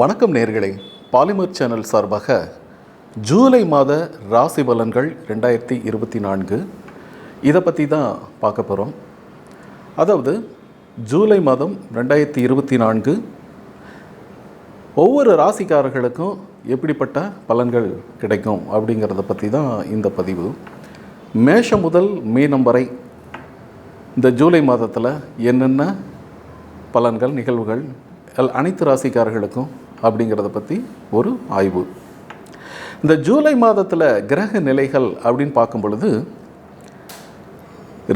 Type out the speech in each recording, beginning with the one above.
வணக்கம் நேர்களே. Polymer channel சார்பாக ஜூலை மாத ராசி பலன்கள் ரெண்டாயிரத்தி இருபத்தி நான்கு. இதை பற்றி தான் பார்க்க போகிறோம் அதாவது ஜூலை மாதம் ரெண்டாயிரத்தி இருபத்தி நான்கு. ஒவ்வொரு ராசிக்காரர்களுக்கும் எப்படிப்பட்ட பலன்கள் கிடைக்கும் அப்படிங்கிறத பற்றி தான் இந்த பதிவு. மேஷம் முதல் மீனம் வரை இந்த ஜூலை மாதத்தில் என்னென்ன பலன்கள் நிகழ்வுகள் எல் அனைத்து ராசிக்காரர்களுக்கும் அப்படிங்கிறத பற்றி ஒரு ஆய்வு. இந்த ஜூலை மாதத்தில் கிரக நிலைகள் அப்படின்னு பார்க்கும் பொழுது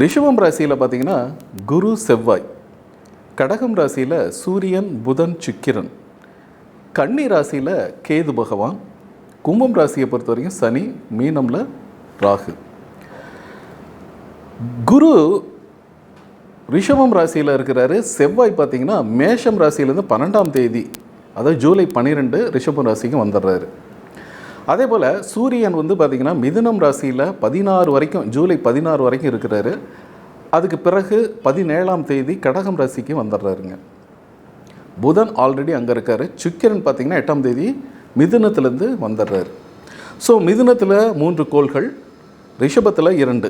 ரிஷபம் ராசியில் பார்த்தீங்கன்னா குரு செவ்வாய். கடகம் ராசியில் சூரியன் புதன் சுக்கிரன். கன்னி ராசியில் கேது பகவான். கும்பம் ராசியை பொறுத்த வரைக்கும் சனி மீனமில் ராகு. குரு ரிஷபம் ராசியில் இருக்கிறாரு. செவ்வாய் பார்த்தீங்கன்னா மேஷம் ராசியிலேருந்து பன்னெண்டாம் தேதி அதாவது ஜூலை பன்னிரெண்டு ரிஷபம் ராசிக்கு வந்துடுறாரு. அதே போல் சூரியன் வந்து பார்த்திங்கன்னா மிதுனம் ராசியில் பதினாறு வரைக்கும் ஜூலை பதினாறு வரைக்கும் இருக்கிறாரு. அதுக்கு பிறகு பதினேழாம் தேதி கடகம் ராசிக்கு வந்துடுறாருங்க. புதன் ஆல்ரெடி அங்கே இருக்கார். சுக்கிரன் பார்த்திங்கன்னா எட்டாம் தேதி மிதுனத்துலேருந்து வந்துடுறாரு. ஸோ மிதுனத்தில் மூன்று கோள்கள் ரிஷபத்தில் இரண்டு.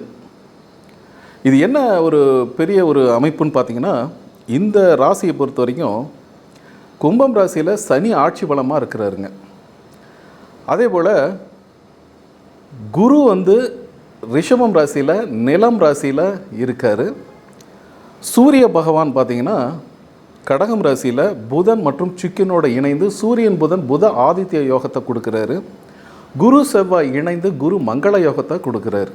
இது என்ன ஒரு பெரிய ஒரு அமைப்புன்னு பார்த்தீங்கன்னா இந்த ராசியை பொறுத்த வரைக்கும் கும்பம் ராசியில் சனி ஆட்சி பலமாக இருக்கிறாருங்க. அதே போல் குரு வந்து ரிஷபம் ராசியில் நிலம் ராசியில் இருக்கார். சூரிய பகவான் பார்த்தீங்கன்னா கடகம் ராசியில் புதன் மற்றும் சுக்கினோட இணைந்து சூரியன் புதன் புத ஆதித்ய யோகத்தை கொடுக்குறாரு. குரு செவ்வாய் இணைந்து குரு மங்கள யோகத்தை கொடுக்குறாரு.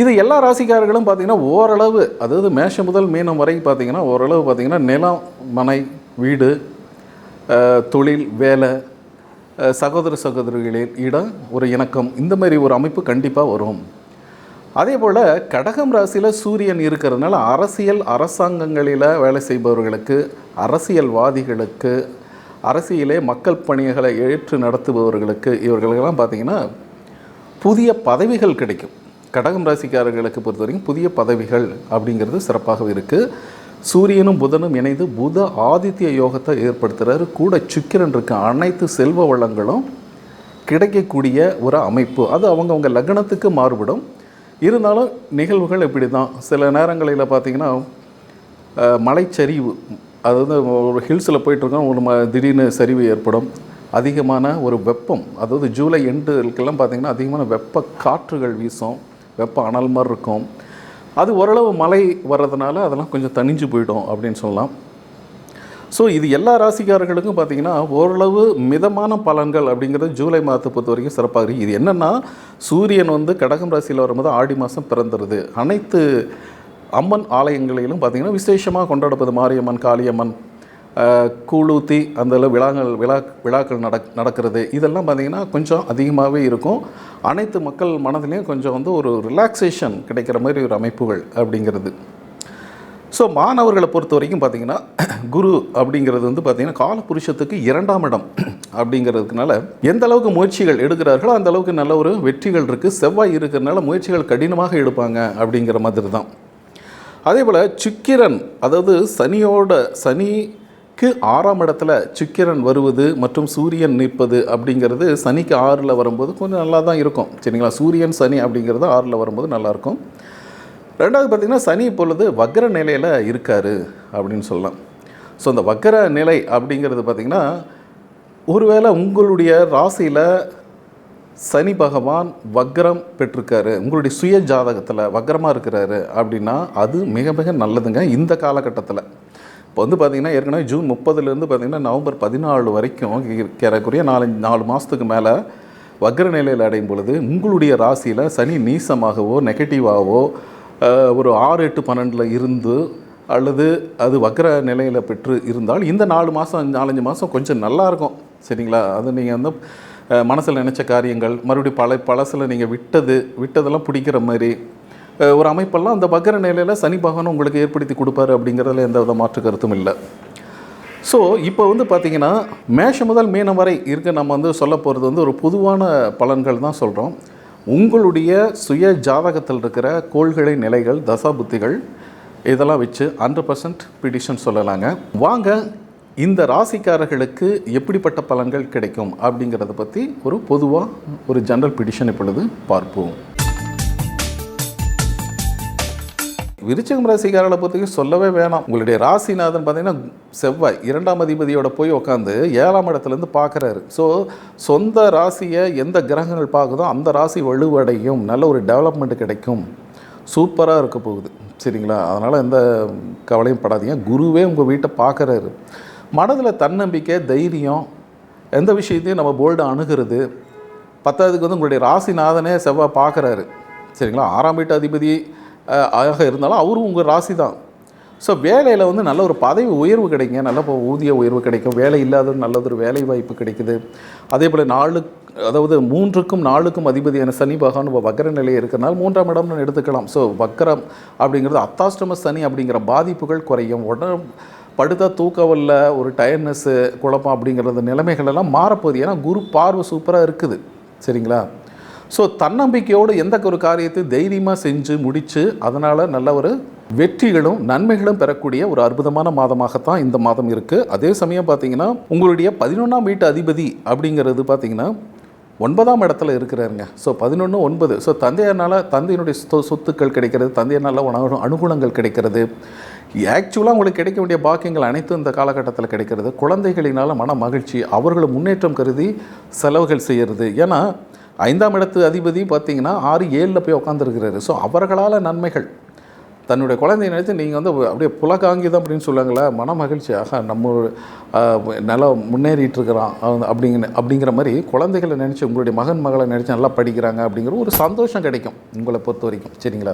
இது எல்லா ராசிக்காரர்களும் பார்த்தீங்கன்னா ஓரளவு அதாவது மேஷம் முதல் மீனம் வரை பார்த்திங்கன்னா ஓரளவு பார்த்தீங்கன்னா நிலம் மனை வீடு தொழில் வேலை சகோதர சகோதரிகளில் இடம் ஒரு இணக்கம் இந்த மாதிரி ஒரு அமைப்பு கண்டிப்பாக வரும். அதே போல் கடகம் ராசியில் சூரியன் இருக்கிறதுனால அரசியல் அரசாங்கங்களில் வேலை செய்பவர்களுக்கு அரசியல்வாதிகளுக்கு அரசியலே மக்கள் பணிகளை ஏற்று நடத்துபவர்களுக்கு இவர்களுக்கெல்லாம் பார்த்திங்கன்னா புதிய பதவிகள் கிடைக்கும். கடகம் ராசிக்காரர்களுக்கு பொறுத்த வரைக்கும் புதிய பதவிகள் அப்படிங்கிறது சிறப்பாக இருக்குது சூரியனும் புதனும் இணைந்து புத ஆதித்ய யோகத்தை ஏற்படுத்துகிறாரு கூட சுக்கிரன் இருக்க அனைத்து செல்வ வளங்களும் கிடைக்கக்கூடிய ஒரு அமைப்பு. அது அவங்கவுங்க லக்னத்துக்கு மாறுபடும். இருந்தாலும் நிகழ்வுகள் இப்படி தான் சில நேரங்களில் பார்த்திங்கன்னா மலைச்சரிவு. மலைச்சரிவு அதாவது ஒரு ஹில்ஸில் போயிட்டுருக்கோம். ஒரு ம திடீர்னு சரிவு ஏற்படும். அதிகமான ஒரு வெப்பம். அதாவது ஜூலை எண்டுக்கெல்லாம் பார்த்திங்கன்னா அதிகமான வெப்ப காற்றுகள் வீசும். வெப்ப அனல் மாதிரி இருக்கும். அது ஓரளவு மழை வர்றதுனால அதெல்லாம் கொஞ்சம் தணிஞ்சு போயிடும் அப்படின்னு சொல்லலாம். ஸோ இது எல்லா ராசிக்காரர்களுக்கும் பார்த்தீங்கன்னா ஓரளவு மிதமான பலன்கள் அப்படிங்கிறது ஜூலை மாதத்தை பொறுத்த வரைக்கும் சிறப்பாக இருக்குது இது என்னென்னா சூரியன் வந்து கடகம் ராசியில் வரும்போது ஆடி மாதம் பிறந்துருது. அனைத்து அம்மன் ஆலயங்களிலும் பார்த்திங்கன்னா விசேஷமாக கொண்டாடப்படுது. மாரியம்மன் காளியம்மன் கூழூத்தி அந்த அளவு விழாக்கள் விழா விழாக்கள் நடக் நடக்கிறது. இதெல்லாம் பார்த்திங்கன்னா கொஞ்சம் அதிகமாகவே இருக்கும். அனைத்து மக்கள் மனதிலையும் கொஞ்சம் வந்து ஒரு ரிலாக்ஸேஷன் கிடைக்கிற மாதிரி ஒரு அமைப்புகள் அப்படிங்கிறது. ஸோ மாணவர்களை பொறுத்த வரைக்கும் பார்த்தீங்கன்னா குரு அப்படிங்கிறது வந்து பார்த்திங்கன்னா காலபுருஷத்துக்கு இரண்டாம் இடம் அப்படிங்கிறதுனால எந்த அளவுக்கு முயற்சிகள் எடுக்கிறார்களோ அந்த அளவுக்கு நல்ல ஒரு வெற்றிகள் இருக்குது செவ்வாய் இருக்கிறதுனால முயற்சிகள் கடினமாக எடுப்பாங்க அப்படிங்கிற மாதிரி தான். அதே போல் சுக்கிரன் அதாவது சனியோட சனி சனிக்கு ஆறாம் இடத்துல சுக்கிரன் வருவது மற்றும் சூரியன் நிற்பது அப்படிங்கிறது சனிக்கு ஆறில் வரும்போது கொஞ்சம் நல்லா தான் இருக்கும். சரிங்களா? சூரியன் சனி அப்படிங்கிறது ஆறில் வரும்போது நல்லாயிருக்கும். ரெண்டாவது பார்த்திங்கன்னா சனி இப்பொழுது வக்ர நிலையில் இருக்கார் அப்படின்னு சொல்லலாம். ஸோ அந்த வக்ர நிலை அப்படிங்கிறது பார்த்திங்கன்னா ஒருவேளை உங்களுடைய ராசியில் சனி பகவான் வக்ரம் பெற்றிருக்காரு உங்களுடைய சுய ஜாதகத்தில் வக்ரமாக இருக்கிறாரு அப்படின்னா அது மிக மிக நல்லதுங்க இந்த காலகட்டத்தில். இப்போ வந்து பார்த்திங்கன்னா ஏற்கனவே ஜூன் முப்பதுலேருந்து பார்த்திங்கன்னா நவம்பர் பதினாலு வரைக்கும் ஏறக்குறைய நாலு நாலு மாதத்துக்கு மேலே வக்ர நிலையில் அடையும் பொழுது உங்களுடைய ராசியில் சனி நீசமாகவோ நெகட்டிவாகவோ ஒரு ஆறு எட்டு பன்னெண்டில் இருந்து அல்லது அது வக்ர நிலையில் பெற்று இருந்தால் இந்த நாலு மாதம் நாலஞ்சு மாதம் கொஞ்சம் நல்லா இருக்கும். சரிங்களா? அது நீங்கள் வந்து மனசில் நினச்ச காரியங்கள் மறுபடியும் பல பழசில் நீங்கள் விட்டது விட்டதெல்லாம் பிடிக்கிற மாதிரி ஒரு அமைப்பெல்லாம் அந்த வக்ர நிலையில் சனி பகவான் உங்களுக்கு ஏற்படுத்தி கொடுப்பாரு அப்படிங்கிறதுல எந்த வித மாற்று கருத்தும் இல்லை. ஸோ இப்போ வந்து பார்த்தீங்கன்னா மேஷம் முதல் மீனம் வரை இருக்க நம்ம வந்து சொல்ல போகிறது வந்து ஒரு பொதுவான பலன்கள் தான் சொல்கிறோம் உங்களுடைய சுய ஜாதகத்தில் இருக்கிற கோள்களை நிலைகள் தசா புத்திகள் இதெல்லாம் வச்சு ஹண்ட்ரட் பர்சன்ட் பிடிஷன் சொல்லலாங்க. வாங்க இந்த ராசிக்காரர்களுக்கு எப்படிப்பட்ட பலன்கள் கிடைக்கும் அப்படிங்கிறத பற்றி ஒரு பொதுவாக ஒரு ஜென்ரல் பிடிஷன் இப்பொழுது பார்ப்போம். விருச்சிகம் ராசிக்காரர்களை பற்றி சொல்லவே வேணாம். உங்களுடைய ராசிநாதன் பார்த்தீங்கன்னா செவ்வாய் இரண்டாம் அதிபதியோட போய் உட்காந்து ஏழாம் இடத்துலேருந்து பார்க்குறாரு ஸோ சொந்த ராசியை எந்த கிரகங்கள் பார்க்குதோ அந்த ராசி வலுவடையும். நல்ல ஒரு டெவலப்மெண்ட் கிடைக்கும். சூப்பராக இருக்க போகுது. சரிங்களா? அதனால் எந்த கவலையும் படாதீங்க. குருவே உங்கள் வீட்டை பார்க்குறாரு மனதில் தன்னம்பிக்கை தைரியம் எந்த விஷயத்தையும் நம்ம போல்டு அணுகிறது. பத்தாவதுக்கு வந்து உங்களுடைய ராசிநாதனே செவ்வாய் பார்க்குறாரு சரிங்களா? ஆறாம் வீட்டு அதிபதி ஆக இருந்தாலும் அவரும் உங்கள் ராசி தான். ஸோ வேலையில் வந்து நல்ல ஒரு பதவி உயர்வு கிடைக்குங்க நல்ல ஊதிய உயர்வு கிடைக்கும். வேலை இல்லாத நல்லதொரு வேலை வாய்ப்பு கிடைக்குது. அதே போல் நாலு அதாவது மூன்றுக்கும் நாலுக்கும் அதிபதியான சனி பகவான் வக்கர நிலை இருக்கிறனால மூன்றாம் இடம்னு எடுத்துக்கலாம். ஸோ வக்கரம் அப்படிங்கிறது அத்தாஷ்டம சனி அப்படிங்கிற பாதிப்புகள் குறையும். உடனே படுத்தா தூக்கவல்ல ஒரு டயர்னஸ்ஸு குழப்பம் அப்படிங்கிறது நிலைமைகள் எல்லாம் மாறப்போகுது. ஏன்னா குரு பார்வை சூப்பராக இருக்குது. சரிங்களா? ஸோ தன்னம்பிக்கையோடு எந்த ஒரு காரியத்தை தைரியமாக செஞ்சு முடித்து அதனால் நல்ல ஒரு வெற்றிகளும் நன்மைகளும் பெறக்கூடிய ஒரு அற்புதமான மாதமாகத்தான் இந்த மாதம் இருக்குது அதே சமயம் பார்த்தீங்கன்னா உங்களுடைய பதினொன்றாம் வீட்டு அதிபதி அப்படிங்கிறது பார்த்திங்கன்னா ஒன்பதாம் இடத்துல இருக்கிறாருங்க. ஸோ பதினொன்று ஒன்பது. ஸோ தந்தையனால் தந்தையினுடைய சொ- சொத்துக்கள் கிடைக்கிறது தந்தையனால் உணவு அனுகூலங்கள் கிடைக்கிறது. ஆக்சுவலாக உங்களுக்கு கிடைக்க வேண்டிய பாக்கியங்கள் அனைத்தும் இந்த காலகட்டத்தில் கிடைக்கிறது. குழந்தைகளினால் மன மகிழ்ச்சி அவர்களை முன்னேற்றம் கருதி செலவுகள் செய்கிறது ஏன்னா ஐந்தாம் இடத்து அதிபதி பார்த்தீங்கன்னா ஆறு ஏழில் போய் உட்காந்துருக்கிறாரு ஸோ அவர்களால் நன்மைகள். தன்னுடைய குழந்தைய நினைத்து நீங்கள் வந்து அப்படியே புலகாங்கிதம் அப்படின்னு சொல்லுவாங்களே மன மகிழ்ச்சியாக நம்ம நல்லா முன்னேறிட்டு இருக்கிறான் அப்படிங்கிற அப்படிங்கிற மாதிரி குழந்தைகளை நினச்சி உங்களுடைய மகன் மகளை நினச்சி நல்லா படிக்கிறாங்க அப்படிங்கிற ஒரு சந்தோஷம் கிடைக்கும் உங்களை பொறுத்த வரைக்கும் சரிங்களா?